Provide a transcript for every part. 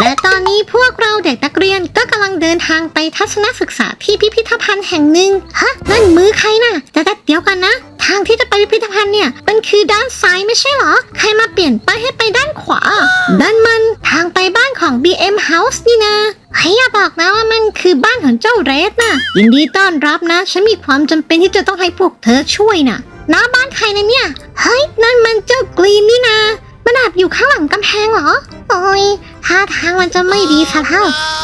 และตอนนี้พวกเราเด็กนักเรียนก็กำลังเดินทางไปทัศนศึกษาที่พิพิธภัณฑ์แห่งหนึ่งฮะนั่นมือใครน่ะแต่แต่เดี๋ยวกันนะ ทางที่จะไปพิพิธภัณฑ์เนี่ยมันคือด้านซ้ายไม่ใช่เหรอ ใครมาเปลี่ยนป้ายให้ไปด้านขวาด้านมันทางไปบ้านของ BM House นี่นะเฮ้ยอย่าบอกนะว่ามันคือบ้านของเจ้าเรสนะยินดีต้อนรับนะ ฉันมีความจำเป็นที่จะต้องให้พวกเธอช่วยนะหน้าบ้านใครนะเนี่ยเฮ้ยนั่นมันเจ้ากรีนนี่นะมันแอบอยู่ข้างหลังกำแพงเหรอ อ้ยท่าทางมันจะไม่ดีซะเท่า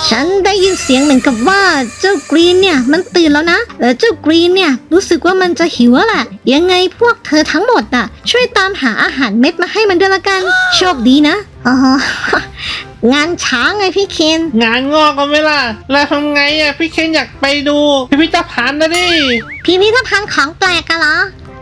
ฉันได้ยินเสียงเหมือนกับว่าเจ้ากรีนเนี่ยมันตื่นแล้วนะแต่เจ้ากรีนเนี่ยรู้สึกว่ามันจะหิวแล้วแหละยังไงพวกเธอทั้งหมดน่ะ ช่วยตามหาอาหารเม็ดมาให้มันด้วยละกัน โชคดีนะอ๋องานช้างไงพี่เคนงานงอกกันไหมล่ะ แล้วทำไงอะพี่เคนอยากไปดูพิพิธภัณฑ์นะดิพิพิธภัณฑ์ของแปลกกันเหรอ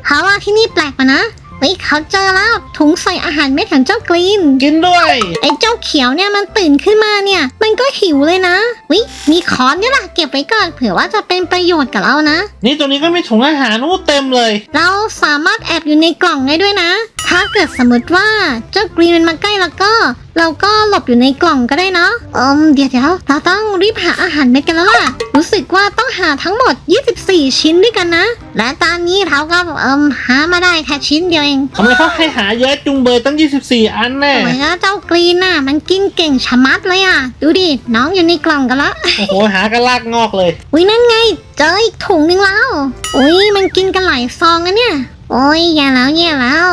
เขาว่าที่นี่แปลกปะนะ เฮ้ยเขาเจอแล้วถุงใส่อาหารเม็ดของเจ้ากรีน กินด้วย ไอ้เจ้าเขียวเนี่ยมันตื่นขึ้นมาเนี่ย มันก็หิวเลยนะวิมีคอนเนี่ยล่ะเก็บไว้ก่อนเผื่อว่าจะเป็นประโยชน์กับเรานะ นี่ตัวนี้ก็มีถุงอาหารอู้เต็มเลย เราสามารถแอบอยู่ในกล่องได้ด้วยนะ ถ้าเกิดสมมติว่าเจ้ากรีนมันมาใกล้แล้วก็เราก็หลบอยู่ในกล่องก็ได้เนาะอืมเดี๋ยวเดี๋ยวเราต้องรีบหาอาหารเม็ดกันแล้วล่ะ รู้สึกว่าต้องหาทั้งหมด 24 ชิ้นด้วยกันนะ และตอนนี้เราก็เอืมหามาได้แค่ชิ้นเดียวเองทำไมเขาให้หาเยอะจุงเบยตั้ง 24 อันแน่ โอ้ยแล้วเจ้ากรีนน่ะ มันกินเก่งชะมัดเลยอะ ดูดิ น้องอยู่ในกล่องกันละ โอ้โห หากันลากงอกเลย อุ้ยนั่นไง เจออีกถุงหนึ่งแล้ว อุ้ยมันกินกันหลายซองนะเนี่ย โอ้ยแย่แล้วแย่แล้ว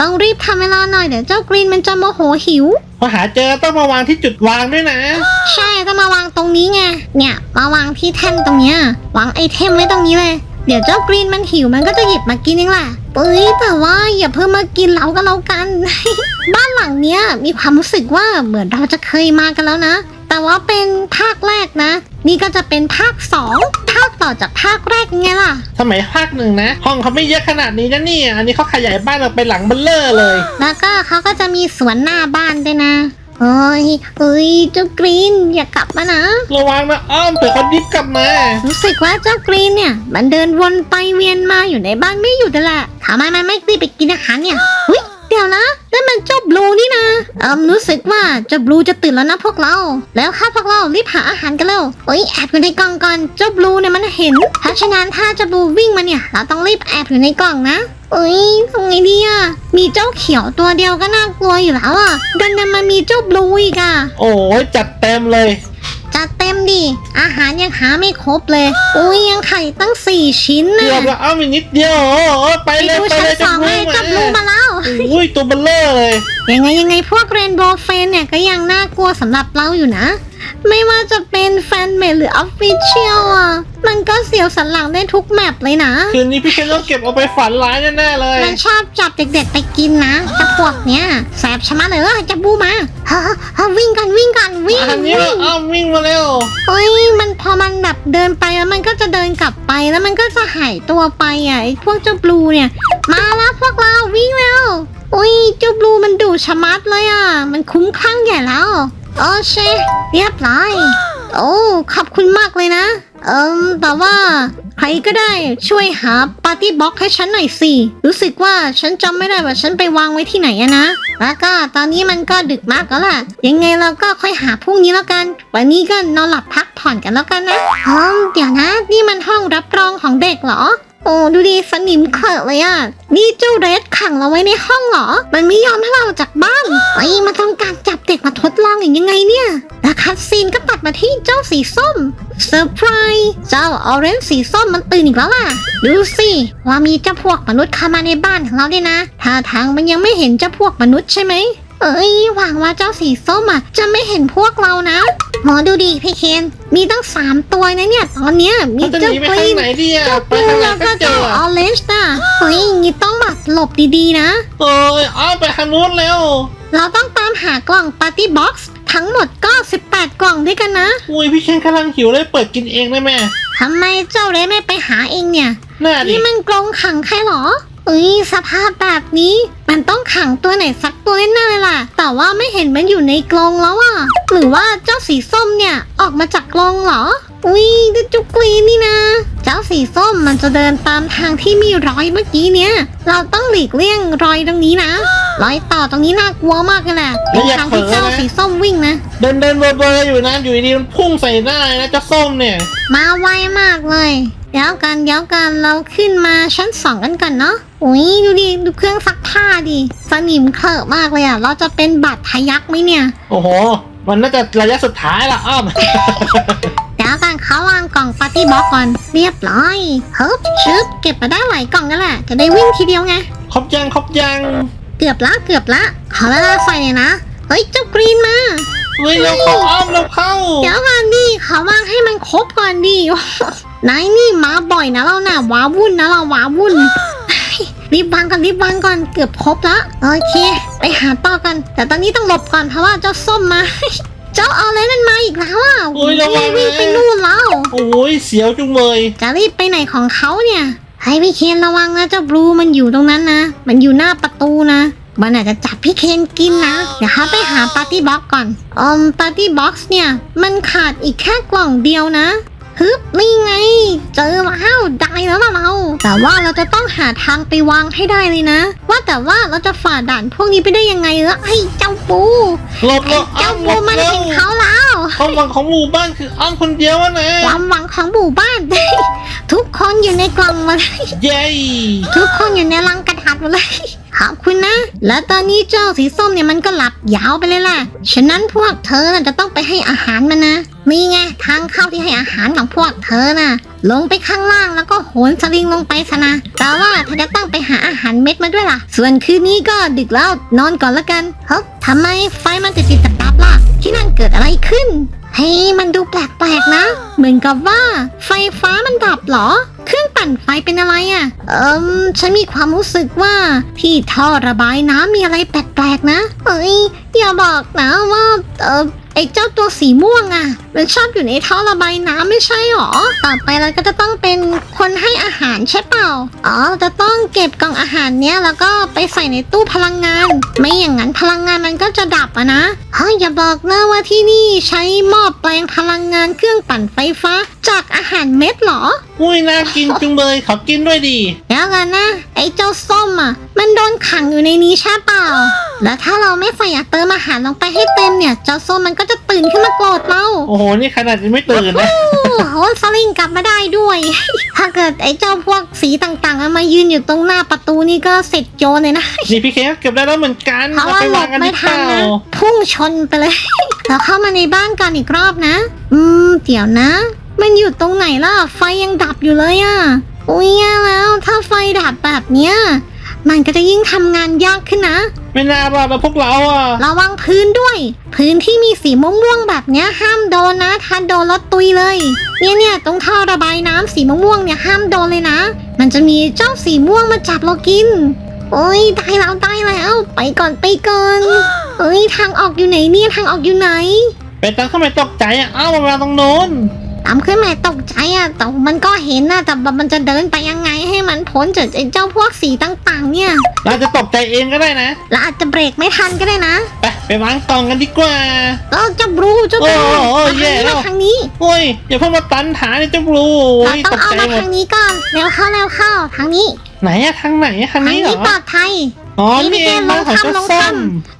ต้องรีบทำเวลาหน่อยเดี๋ยวเจ้ากรีนมันจะโมโหหิว พอหาเจอต้องมาวางที่จุดวางด้วยนะ ใช่ต้องมาวางตรงนี้ไง เนี่ยมาวางที่แท่นตรงเนี้ยวางไอเทมไว้ตรงนี้เลย เดี๋ยวเจ้ากรีนมันหิวมันก็จะหยิบมากินเองแหละเอ้ยแต่ว่าอย่าเพิ่งมากินเราก็แล้วกัน บ้านหลังเนี้ยมีความรู้สึกว่าเหมือนเราจะเคยมากันแล้วนะ แต่ว่าเป็นภาคแรกนะ นี่ก็จะเป็นภาคสองภาคต่อจากภาคแรกไงล่ะ สมัยภาคหนึ่งนะ ห้องเขาไม่เยอะขนาดนี้นะเนี่ย อันนี้เขาขยายบ้านออกไปหลังเบลเลอร์เลย แล้วก็เขาก็จะมีสวนหน้าบ้านด้วยนะเอ้ยเอ้ยเจ้ากรีนอย่ากลับมานะ ระวังนะอ้อมเผื่อเขาดิฟกลับมา รู้สึกว่าเจ้ากรีนเนี่ย มันเดินวนไปเวียนมาอยู่ในบ้านไม่หยุดเลยแหละทำไมมันไม่รีบไปกินอาหารเนี่ยหุ้ย เดี๋ยวนะนั่นมันเจ้าบลูนี่นะเอิมรู้สึกว่าเจ้าบลูจะตื่นแล้วนะพวกเรา แล้วค่ะพวกเรารีบหาอาหารกันเร็วเอ้ยแอบอยู่ในกล่องก่อนเจ้าบลูเนี่ยมันเห็น เพราะฉะนั้นถ้าเจ้าบลูวิ่งมาเนี่ย เราต้องรีบแอบอยู่ในกล่องนะเอ้ยทำไงดีอะมีเจ้าเขียวตัวเดียวก็น่ากลัวอยู่แล้วอะดันนั้นมันมีเจ้าบลูอีกอะโอ้ยจัดเต็มเลย จัดเต็มดิ อาหารยังหาไม่ครบเลย อุ้ยยังไข่ตั้งสี่ชิ้นเกืนะอบแล้วอ้อมอีกนิดเดียวโอ้โหไปไปเลยดูไปชั้นเลยสองเลยจับลูมาแล้วโอ้ยตัวเบลเลอร์เลย ยังไงยังไงพวกเรนโบว์เฟนเนี่ยก็ยังน่ากลัวสำหรับเราอยู่นะ ไม่ว่าจะเป็นแฟนเมดหรือออฟฟิเชียลอะ มันก็เสียวสันหลังได้ทุกแมปเลยนะ คืนนี้พี่เคนต้องเก็บเอาไปฝันร้ายแน่ๆเลย มันชอบจับเด็กๆไปกินนะจะพวกเนี้ยแสบชะมัดเลยเออจะบูมาเฮ้อเฮ้อวิ่งกันวิ่ง กันวิ่งอันนี้วิ่งอ้อมวิ่งมาเร็วเฮ้ยมันพอมันแบบเดินไปแล้วมันก็จะเดินกลับไปแล้วมันก็จะหายตัวไปอะไอ้พวกเจ้าบลูเนี่ย มาแล้วพวกเราวิ่งแล้วอุ้ยเจ้าบลูมันดุชะมัดเลยอะ มันคุ้มคลั่งใหญ่แล้วโอเคเรียบร้อยโอ้ขอบคุณมากเลยนะ เอิมแต่ว่า ใครก็ได้ช่วยหาปาร์ตี้บ็อกให้ฉันหน่อยสิ รู้สึกว่าฉันจำไม่ได้ว่าฉันไปวางไว้ที่ไหนอะนะ แล้วก็ตอนนี้มันก็ดึกมากแล้วล่ะ ยังไงเราก็ค่อยหาพรุ่งนี้แล้วกัน วันนี้ก็นอนหลับพักผ่อนกันแล้วกันนะอ๋อเดี๋ยวนะ นี่มันห้องรับรองของเด็กเหรอ โอ้ดูดีสนิมเขอะเลยอะนี่เจ้าเรดขังเราไว้ในห้องเหรอ มันไม่ยอมให้เราออกจากบ้านไอ้มันต้องการจับเด็กมาทดลองอย่างยังไงเนี่ยแล้วคัดซีนก็ตัดมาที่เจ้าสีส้มเซอร์ไพรส์เจ้าออเรนจ์สีส้มมันตื่นอีกแล้วล่ะ ดูสิว่ามีเจ้าพวกมนุษย์เข้ามาในบ้านของเราด้วยนะท่าทางมันยังไม่เห็นเจ้าพวกมนุษย์ใช่ไหมเอ้ยหวังว่าเจ้าสีส้มอะจะไม่เห็นพวกเรานะ หมอดูดีพี่เคนมีตั้งสามตัวนะเนี่ย ตอนเนี้ยมีมันจะหเจ้านีไปกรีทางนไหนดีอะเจ้าไปบลูทางไหนแล้วก็ก็เจเจ้าอออเรนจ์น่ะเฮ้ยอย่างงี้ต้องแบบหลบดีๆนะโอ้ยอ้อมไปทางนู้นเร็วเราต้องตามหากล่องปาร์ตี้บ็อกซ์ทั้งหมดก็ 18 กล่องด้วยกันนะอุ้ยพี่เคนกำลังหิวเลยเปิดกินเองได้ไหมทำไมเจ้าเรไม่ไปหาเองเนี่ยน่าดินี่มันกรงขังใครเหรอเอ้ยสภาพแบบนี้ มันต้องขังตัวไหนสักตัวแน่ๆเลยล่ะ แต่ว่าไม่เห็นมันอยู่ในกรงแล้วอะ หรือว่าเจ้าสีส้มเนี่ยออกมาจากกรงเหรอ อุ้ยเจ้าจุกกรีนนี่นะใจจ้าสีส้มมันจะเดินตามทางที่มีรอยเมื่อกี้เนี่ย เราต้องหลีกเลี่ยงรอยตรงนี้นะ รอยต่อตรงนี้น่ากลัวมากเลยแหละเป็นทางที่เจ้าสีส้มวิ่งนะ เดินเดินเบอร์เบอร์อยู่นะอยู่ดีๆมันพุ่งใส่หน้าเลยนะเจ้าส้มเนี่ย มาไวมากเลย เดี๋ยวกันเดี๋ยวกันเราขึ้นมาชั้นสองกันก่อนเนาะอุ้ยดูดิดูเครื่องซักผ้าดิสนิมเคลอะมากเลยอะเราจะเป็นบาดทะยักไหมเนี่ย โอ้โห มันน่าจะระยะสุดท้ายละอ้อม เดี๋ยวกันเขาวางกล่องปาร์ตี้บ็อกก่อนเรียบร้อยเฮ้ยชึบเก็บมาได้หลายกล่องนั่นแหละจะได้วิ่งทีเดียวไง ครบยังครบยังเกือบละเกือบละขอเวลาใส่หน่อยนะเฮ้ยเจ้ากรีนมา เฮ้ยเราเข้าอ้อมเราเข้า เดี๋ยวกันดิขอวางให้มันครบก่อนดิ นายนี่มาบ่อยนะเราน่ะว้าวุ่นนะเราว้าวุ่น รีบวางก่อนรีบวางก่อนเกือบครบละโอเค ไปหาต่อกัน แต่ตอนนี้ต้องหลบก่อนเพราะว่าเจ้าส้มมา เจ้าเอาอะไรมันมาอีกแล้วอะโอ้ยระวังนะ วิ่งไปนู่นแล้ว โอ้ยเสียวจุงเลยจะรีบไปไหนของเขาเนี่ยให้พี่เคนระวังนะเจ้าบลูมันอยู่ตรงนั้นนะ มันอยู่หน้าประตูนะ มันอาจจะจับพี่เคนกินนะ เดี๋ยวเขาไปหาปาร์ตี้บ็อกก่อนอืมปาร์ตี้บ็อกซ์เนี่ย มันขาดอีกแค่กล่องเดียวนะ ฮึบนี่ไง เจอแล้วได้แล้วนะเรา แต่ว่าเราจะต้องหาทางไปวางให้ได้เลยนะ ว่าแต่ว่าเราจะฝ่าด่านพวกนี้ไปได้ยังไงล่ะไอ้เจ้าปูหลบหลไอ้บอ้อเจ้ามหลปูบมันเร็วเห็นเขาแล้วความหวังของหมู่บ้านคืออ้อมคนเดียวอะนะความหวังของหมู่บ้าน ทุกคนอยู่ในกล่องหมาเลยเย้ทุกคนอยู่ในรังกระดาษหมดเลย ขอบคุณนะ และตอนนี้เจ้าสีส้มเนี่ยมันก็หลับยาวไปเลยล่ะ ฉะนั้นพวกเธอน่ะจะต้องไปให้อาหารมันนะ นี่ไงทางเข้าที่ให้อาหารของพวกเธอน่ะ ลงไปข้างล่างแล้วก็โหนสลิงลงไปซะนะ แต่ว่าเธอจะต้องไปหาอาหารเม็ดมาด้วยล่ะ ส่วนคืนนี้ก็ดึกแล้วนอนก่อนละกันเฮ้ยทำไมไฟมันติดติดๆดับล่ะ ที่นั่นเกิดอะไรขึ้น เฮ้ยมันดูแปลกๆนะ เหมือนกับว่า ไฟฟ้ามันดับเหรอ เครื่องปั่นไฟเป็นอะไรอะ่ะ เอิมฉันมีความรู้สึกว่าที่ท่อระบายน้ำมีอะไรแปลกๆนะ เฮ้ยอย่าบอกนะว่าเออ อ้เจ้าตัวสีม่วงอะ่ะ มันชอบอยู่ในท่อระบายน้ำไม่ใช่หรอ ต่อไปเราก็จะต้องเป็นคนให้อาหารใช่เปล่า อ๋อ จะต้องเก็บกล่องอาหารเนี้ยแล้วก็ไปใส่ในตู้พลังงาน ไม่อย่างนั้นพลังงานมันก็จะดับอะนะเฮ้ยอย่าบอกนะว่าที่นี่ใช้หม้อแปลงพลังงานเครื่องปั่นไฟฟ้า จากอาหารเม็ดเหรอ อุ้ยน่ากินจุงเลยขอกินด้วยดีเดี๋ยวกันนะ ไอ้เจ้าส้มอะ มันโดนขังอยู่ในนี้ใช่เปล่า แล้วถ้าเราไม่ใส่เติมอาหารลงไปให้เต็มเนี่ย เจ้าส้มมันก็จะตื่นขึ้นมาโกรธเรา โอ้โห นี่ขนาดยังไม่ตื่นนะ โอ้โหสลิงกลับมาได้ด้วย ถ้าเกิดไอ้เจ้าพวกสีต่างๆอะมายืนอยู่ตรงหน้าประตูนี่ก็เสร็จโจรเลยนะ นี่พี่เคก็เก็บได้แล้วเหมือนกันเพราะเราว่าไปหลวางบกันไม่ดีเปทันล่านะพุ่งชนไปเลยเราเข้ามาในบ้านกันอีกรอบนะ อืม เดี๋ยวนะ มันอยู่ตรงไหนล่ะ ไฟยังดับอยู่เลยอะอุ้ยแย่แล้ว ถ้าไฟดับแบบเนี้ย มันก็จะยิ่งทำงานยากขึ้นนะ ไม่น่ารอดแล้วพวกเราอะ ระวังพื้นด้วย พื้นที่มีสีม่วงๆแบบเนี้ยห้ามโดนนะถ้าโดนรถตุยเลย เนี่ยเนี่ยตรงท่อระบายน้ำสีม่วงๆเนี่ยห้ามโดนเลยนะ มันจะมีเจ้าสีม่วงมาจับเรากิน โอ้ยได้แล้วได้แล้ว ไปก่อนไปก่อนเอ้ยทางออกอยู่ไหนเนี่ยทางออกอยู่ไหนไปตั้งเข้าไปตกใจอะ เอ้ามาวางตรงโน้น ตามขึ้นมาตกใจอะแต่มันก็เห็นนะแต่แบบมันจะเดินไปยังไงให้มันพ้นจากไอ้เจ้าพวกสีต่างๆ เนี่ย เราจะตกใจเองก็ได้นะแล้วอาจจะเบรกไม่ทันก็ได้นะ ไปไปวางกล่องกันดีกว่าเออเจ้าบลูเจ้าบลูโอ้โอ้มาแย่ทางนี้แล้ว มาทางนี้ โอ้ยอย่าเพิ่งมาตันฐานเลยเจ้าบลูเราโอ้ยต้อตงกเอาใจมาหมด ทางนี้ก่อนเร็วเข้าเร็วเข้าทางนี้ไหนอะทางไหนอะทางทางนี้เหรนี้อ ปลอดภัย อ๋อ นี่นี่เองไม่น้องของใช่เจ้าลงส้ถ้ำม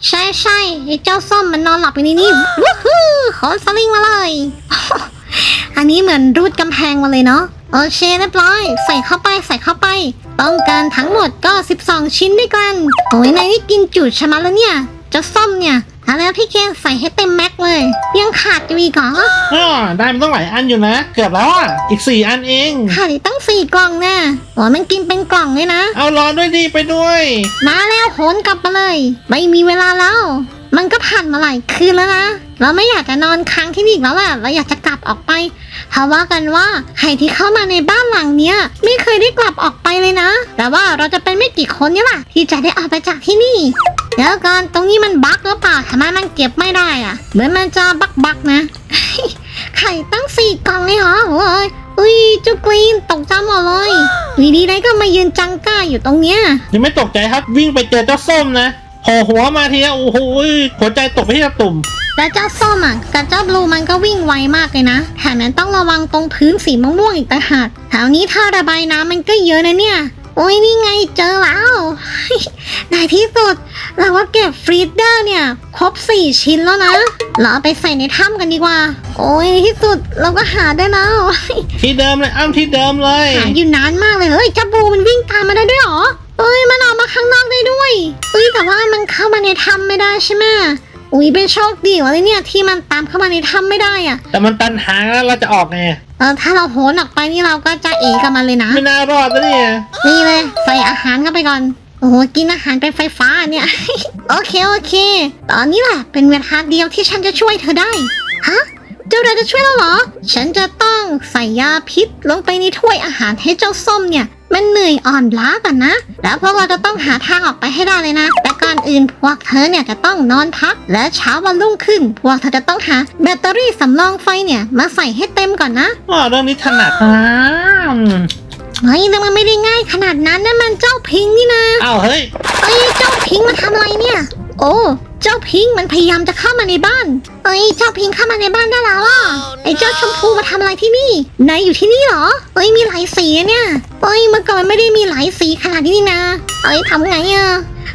ใช่ใช่ไอ้เจ้าส้มมันนอนหลับอยู่ในนี้วู้ฮู้ขอสลิงมาเลย อันนี้เหมือนรูดกำแพงมาเลยเนาะโอเคเรียบร้อย ใส่เข้าไปใส่เข้าไป ต้องการทั้งหมดก็ 12 ชิ้นด้วยกันโอ้ยนายนี่กินจุดชะมัดแล้วเนี่ยเจ้าส้มเนี่ยเอาแล้วพี่เคนใส่ให้เต็มแม็กเลย ยังขาดอยู่อีกเหรออ๋อได้มันต้องหลายอันอยู่นะ เกือบแล้วอะอีกสี่อันเองขาดอีกตั้งสี่กล่องแน่โอ้ยมันกินเป็นกล่องเลยนะ เอารอด้วยดีไปด้วย มาแล้วโหนกลับมาเลย ไม่มีเวลาแล้ว มันก็ผ่านมาหลายคืนแล้วนะ เราไม่อยากจะนอนค้างที่นี่อีกแล้วแหละเราอยากจะกลับออกไปเพราะว่ากันว่าใครที่เข้ามาในบ้านหลังเนี้ย ไม่เคยได้กลับออกไปเลยนะ แต่ว่าเราจะเป็นไม่กี่คนนี่แหละที่จะได้ออกไปจากที่นี่เดี๋ยวก่อนตรงนี้มันบั๊กหรือเปล่าทำไมมันเก็บไม่ได้อะเหมือนมันจะบักบักนะ ไข่ตั้งสี่กล่องเลยเหรอโอ้ยอุ้ยเจุกรีนตกใจหมดเลยวีดีได้ก็มายืนจังก้าอยู่ตรงเนี้ยยังไม่ตกใจครับวิ่งไปเจอเจ้าส้มนะ โผล่หัวมาทีนะโอ้โหหัวใจตกไปที่ตะตุ่ม และเจ้าส้มอะกับเจ้าบลูมันก็วิ่งไวมากเลยนะแถมยังต้องระวังตรงพื้นสีม่วงๆอีกต่างหากแถวนี้ท่าระบายน้ำมันก็เยอะนะเนี่ย โอ้ยนี่ไงเจอแล้ว ในที่สุด เราก็เก็บฟรีดเดอร์เนี่ย ครบ 4 ชิ้นแล้วนะเราเอาไปใส่ในถ้ำกันดีกว่า โอ้ยในที่สุดเราก็หาได้แล้ว ที่เดิมเลยอ้ำที่เดิมเลย หาอยู่นานมากเลยเฮ้ยเจ้าบูมันวิ่งตามมาได้ด้วยเหรอ เอ้ยมันออกมาข้างนอกได้ด้วยเอ้ยแต่ว่ามันเข้ามาในถ้ำไม่ได้ใช่ไหมอุ้ยเป็นโชคดีวะเลยเนี่ยที่มันตามเข้ามาในถ้ำไม่ได้อะแต่มันตันหางแล้วเราจะออกไงเออถ้าเราโหนออกไปนี่เราก็จะเอกับมันเลยนะ ไม่น่ารอดนะเนี่ยนี่เลยใส่อาหารเข้าไปก่อนโอ้โหกินอาหารเป็นไฟฟ้าเนี่ย โอเคโอเค ตอนนี้แหละเป็นเวลาเดียวที่ฉันจะช่วยเธอได้ฮะเจ้าเรจะช่วยเราเหรอ ฉันจะต้องใส่ยาพิษลงไปในถ้วยอาหารให้เจ้าส้มเนี่ย มันเหนื่อยอ่อนล้าก่อนนะ แล้วพวกเราจะต้องหาทางออกไปให้ได้เลยนะ แต่ก่อนอื่นพวกเธอเนี่ยจะต้องนอนพัก และเช้าวันรุ่งขึ้น พวกเธอจะต้องหาแบตเตอรี่สำรองไฟเนี่ยมาใส่ให้เต็มก่อนนะอ๋อเรื่องนี้ถนัดอ้าวเฮ้ยแต่มันไม่ได้ง่ายขนาดนั้นนะมันเจ้าพิงค์นี่นะ อ้าวเฮ้ย เอ้ยเจ้าพิงค์มาทำอะไรเนี่ย โอ้ เจ้าพิงค์มันพยายามจะเข้ามาในบ้าน เอ้ย เจ้าพิงค์เข้ามาในบ้านได้แล้วอะ ไอ้เจ้าชมพูมาทำอะไรที่นี่ นายอยู่ที่นี่เหรอ เอ้ยมีหลายสีอะเนี่ย เอ้ยเมื่อก่อนไม่ได้มีหลายสีขนาดนี้นี่นะเอ้ยทำไงอะ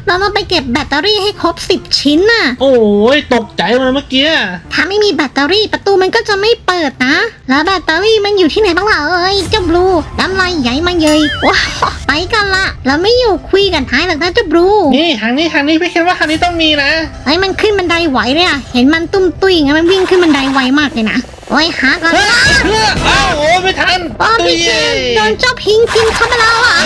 เราต้องไปเก็บแบตเตอรี่ให้ครบสิบชิ้นน่ะ โอ้ยตกใจเลยเมื่อกี้ ถ้าไม่มีแบตเตอรี่ประตูมันก็จะไม่เปิดนะ แล้วแบตเตอรี่มันอยู่ที่ไหนบ้างล่ะเอ้ยเจ้าบลูน้ำลายใหญ่มาเยยว้าวไปกันละ เราไม่อยู่คุยกันท้ายหรอกนะเจ้าบลูนี่ทางนี้ทางนี้พี่คิดว่าทางนี้ต้องมีนะ ไอ้ยมันขึ้นบันไดไหวเลยอะเห็นมันตุ้มตุ้ยไงมันวิ่งขึ้นบันไดไวมากเลยนะโอ้ยหากันเฮ้ยเฮ้ยอ้าวโอ้ยไม่ทันป้าตุ้ยพี่เจเย่นโดนเจ้าพิงกินเข้ามาแล้วอะ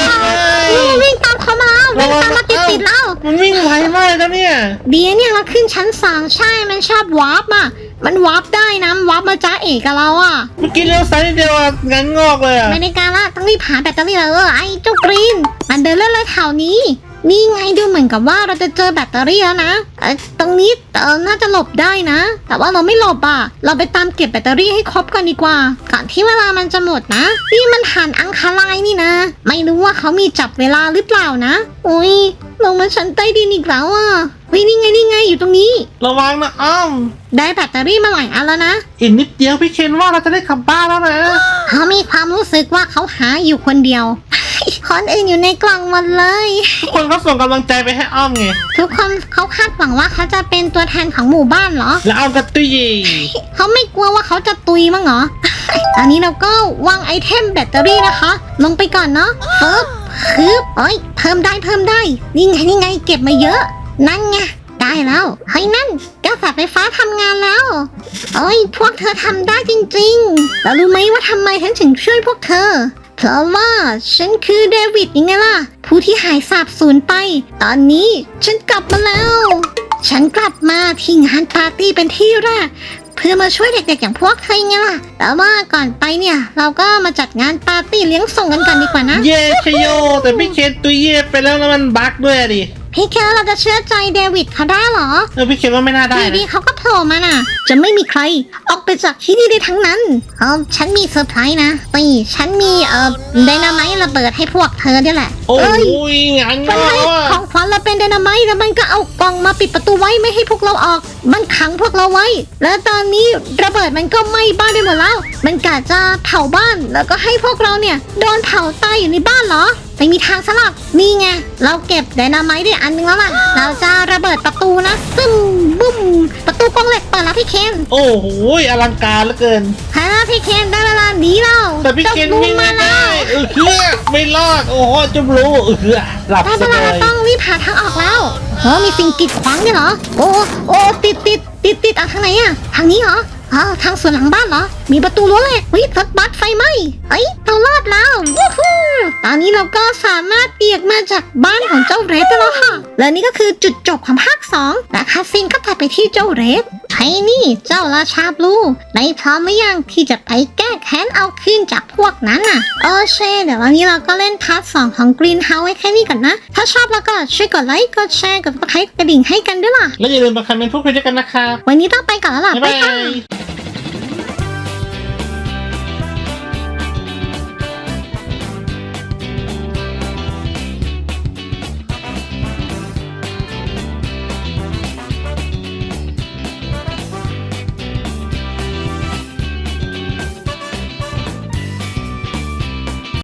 เฮ้ย วิ่งตามเขามาแล้ววิ่งตามมา ติดติดๆแล้ว มันวิ่งไวมากเลยนะเนี่ย ดีนะเนี่ยเราขึ้นชั้นสองใช่มันชอบวาร์ปอะ มันวาร์ปได้นะวาร์ปมาจ้าเอกกับเราอะ เมื่อกี้เลี้ยวซ้ายนิดเดียวอะงั้นงอกเลยอะไม่ได้การละต้องรีบหาแบตเตอรี่แล้วเออไอ้เจ้ากรีน มันเดินเล่นเลยแถวนี้ นี่ไงดูเหมือนกับว่าเราจะเจอแบตเตอรี่แล้วนะเอ้ยตรงนี้เออน่าจะหลบได้นะ แต่ว่าเราไม่หลบอะ เราไปตามเก็บแบตเตอรี่ให้ครบกันดีกว่า ก่อนที่เวลามันจะหมดนะ นี่มันหันอังคารายนี่นะ ไม่รู้ว่าเขามีจับเวลาหรือเปล่านะ อุ้ยลงมาชั้นใต้ดินอีกแล้วอะเฮ้ยนี่ไงนี่ไงอยู่ตรงนี้ ระวังนะอ้อม ได้แบตเตอรี่มาหลายอันแล้วนะ อีกนิดเดียวพี่เคนว่าเราจะได้กลับบ้านแล้วนะ เขามีความรู้สึกว่าเขาหาอยู่คนเดียว คนอื่นอยู่ในกล่องหมดเลย ทุกคนก็ส่งกำลังใจไปให้อ้อมไง ทุกคนเขาคาดหวังว่าเขาจะเป็นตัวแทนของหมู่บ้านเหรอ แล้วอ้อมก็ตุ้ยเย่เขาไม่กลัวว่าเขาจะตุยมั้งเหรออันนี้เราก็วางไอเทมแบตเตอรี่นะคะ ลงไปก่อนเนาะฟึบคืบเอ้ยเพิ่มได้เพิ่มได้ นี่ไงนี่ไงเก็บมาเยอะ นั่นไงได้แล้วเฮ้ยนั่นกระแสไฟฟ้าทำงานแล้วเอ้ยพวกเธอทำได้จริงๆ แล้วรู้ไหมว่าทำไมฉันถึงช่วยพวกเธอ เพราะว่าฉันคือเดวิดยังไงล่ะ ผู้ที่หายสาบสูญไป ตอนนี้ฉันกลับมาแล้ว ฉันกลับมาที่งานปาร์ตี้เป็นที่แรก เพื่อมาช่วยเด็กๆอย่างพวกเธอไงล่ะ แต่ว่าก่อนไปเนี่ย เราก็มาจัดงานปาร์ตี้เลี้ยงส่งกันกันดีกว่านะ เย่ชโย แต่พี่เคนตุ้ยเย่ไปแล้วแล้วมันบั๊กด้วยอะดิ พี่แค่เราจะเชื่อใจเดวิดเขาได้เหรอเออพี่เคนว่าไม่น่าได้ดีนะดีเขาก็โผล่มาน่ะ จะไม่มีใคร ออกไปจากที่นี่ได้ทั้งนั้นเออฉันมีเซอร์ไพรส์นะนี่ฉันมีเอ่อไดนาไมต์ระเบิดให้พวกเธอเนี่ยแหละโอ้เอ้ยยงานงมันอให้ว่ะของขวัญเราเป็นไดนาไมต์แล้วมันก็เอากล่องมาปิดประตูไว้ไม่ให้พวกเราออก มันขังพวกเราไว้ แล้วตอนนี้ระเบิดมันก็ไหม้บ้านไปหมดแล้ว มันกะจะเผาบ้านแล้วก็ให้พวกเราเนี่ยโดนเผาตายอยู่ในบ้านเหรอ ไม่มีทางสลับนี่ไง เราเก็บไดนาไมต์ได้อันนึงแล้วล่ะ เราจะระเบิดประตูนะ ซึ่งบุ้ม ประตูกรงเหล็กเปิดแล้วพี่เคนโอ้โหอลังการเหลือเกินฮะพี่เคนได้เวลาหนีแล้วแต่พี่เคนจ้าวิ่งมาไม่แล้ได้วเออคือไม่รอดโอ้โหจุบรู้เออคือหลับได้ซะเวเลลาเรายต้องรีบหาทางออกแล้วโอ้มีสิ่งกีดขวางด้วยเหรอ โอ้โอ้ติดติดติดติดอะทางไหนอะทางนี้เหรออ๋อทางสวนหลังบ้านเหรอ มีประตูรั้วเหล็กวิรถบัสไฟไหม้เอ้ยเรารอดแล้ววู้ฮู้ ตอนนี้เราก็สามารถเปียกมาจากบ้านของเจ้าเรดได้แล้วค่ะ และนี่ก็คือจุดจบของภาคสองและคาซินก็ตัดไปที่เจ้าเรดไอ้นี่เจ้าราชาบลูในพร้อมหรือยังที่จะไปแก้แค้นเอาคืนจากพวกนั้นน่ะ โอเชเดี๋ยววันนี้เราก็เล่นพาร์ทสองของ Green House ไว้แค่นี้ก่อนนะ ถ้าชอบแล้วก็ช่วยกดไลค์กดแชร์กดติดตามกระดิ่งให้กันด้วยล่ะ แล้วอย่าลืมมาคอมเมนต์พูดคุยด้วยกันนะครับวันนี้ต้องไปก่อนแล้วล่ะ บ๊ายบ๊ายบาบายย